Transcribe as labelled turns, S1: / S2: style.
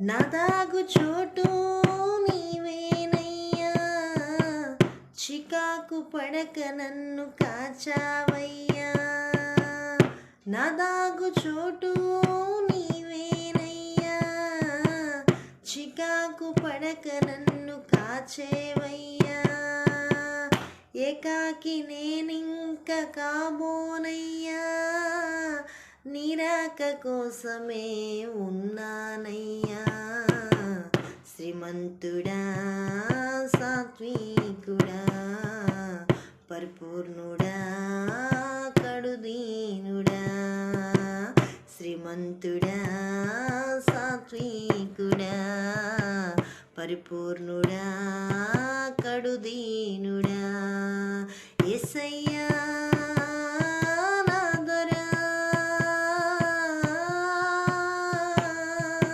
S1: నదాగు చోటు నీవేనయ్యా. చికాకు పడక నన్ను కాచావయ్యా. నదాగు చోటు నీవేనయ్యా. చికాకు పడక నన్ను కాచేవయ్యా. ఏకాకి నేనింక కాబోనయ్యా. నిరాక కోసమే ఉన్నానయ్యా. శ్రీమంతుడా సాత్వికుడా పరిపూర్ణుడా కడుదీనుడా. శ్రీమంతుడా సాత్వికుడా పరిపూర్ణుడా కడుదీనుడా. ఎసై